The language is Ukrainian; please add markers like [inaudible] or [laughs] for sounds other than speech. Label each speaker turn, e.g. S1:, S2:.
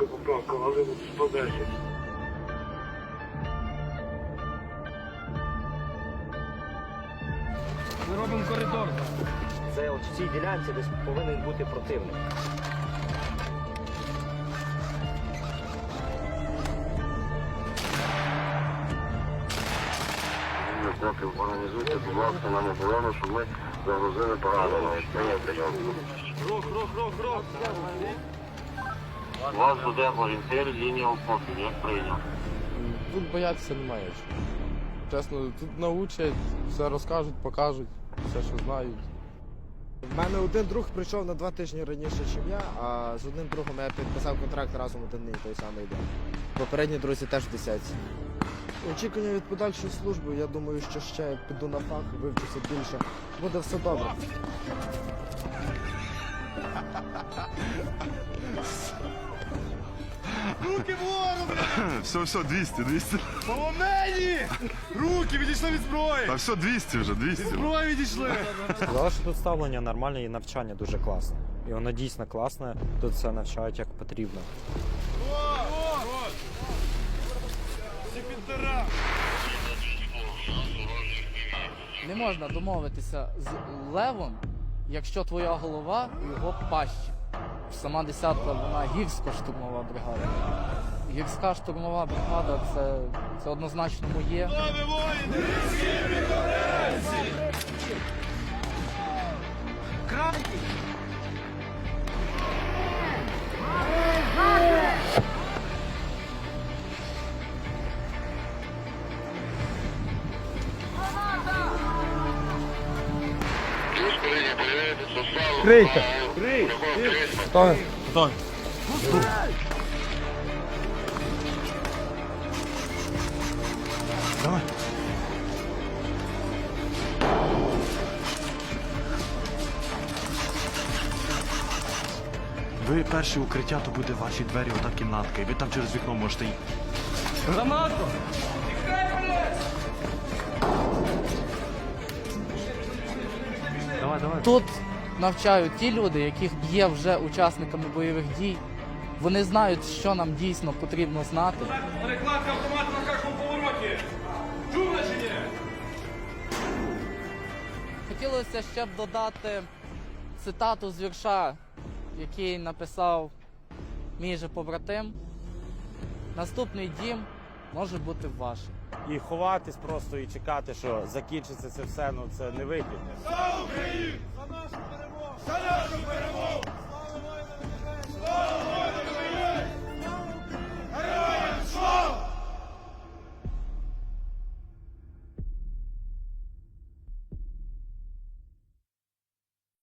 S1: Велика поправка, але 110.
S2: Ми робимо коридор.
S3: Це от в цій ділянці десь повинен бути противник.
S1: Поки організуйте, будь ласка, нам оборону, щоб ми загрузили пораненого.
S2: Рух, рух, рух, рух.
S1: У вас буде орієнтир, лінія опору, як прийняв.
S4: Тут боятися немає. Чесно, тут научать, все розкажуть, покажуть, все, що знають.
S5: В мене один друг прийшов на два тижні раніше, ніж я, а з одним другом я підписав контракт разом один і той самий день. Попередні друзі теж в десятці. Очікування від подальшої служби, я думаю, що ще піду на фах, вивчуся більше. Буде все добре. [laughs]
S2: Руки вгору, блядь!
S6: Все, все, 200, 200.
S2: Полонені! Руки відійшли від зброї!
S6: Та все 200 вже, 200.
S2: Зброї відійшли!
S3: Що тут ставлення нормальне і навчання дуже класне. І воно дійсно класне. Тут все навчають як потрібно.
S2: Ці піддара!
S7: Не можна домовитися з левом, якщо твоя голова в його пащі. Сама десятка, вона гірська штурмова бригада. Гірська штурмова бригада це, це однозначно моє.
S2: Нові воїни!
S1: Крийте!
S8: Ви перше укриття, то буде ваші двері, ота кімнатка, і ви там через вікно можете й-
S2: Гранату!
S8: Давай, давай.
S7: Тут навчають ті люди, яких є вже учасниками бойових дій. Вони знають, що нам дійсно потрібно знати.
S2: Перекладка автомату на кожному повороті! Чули чи ні?
S7: Хотілося ще б додати цитату з вірша, який написав мій же побратим. Наступний дім може бути вашим.
S9: І ховатись просто і чекати, що закінчиться це все, ну це не вихід.
S2: За Україну! За нашу перемогу! За нашу перемогу!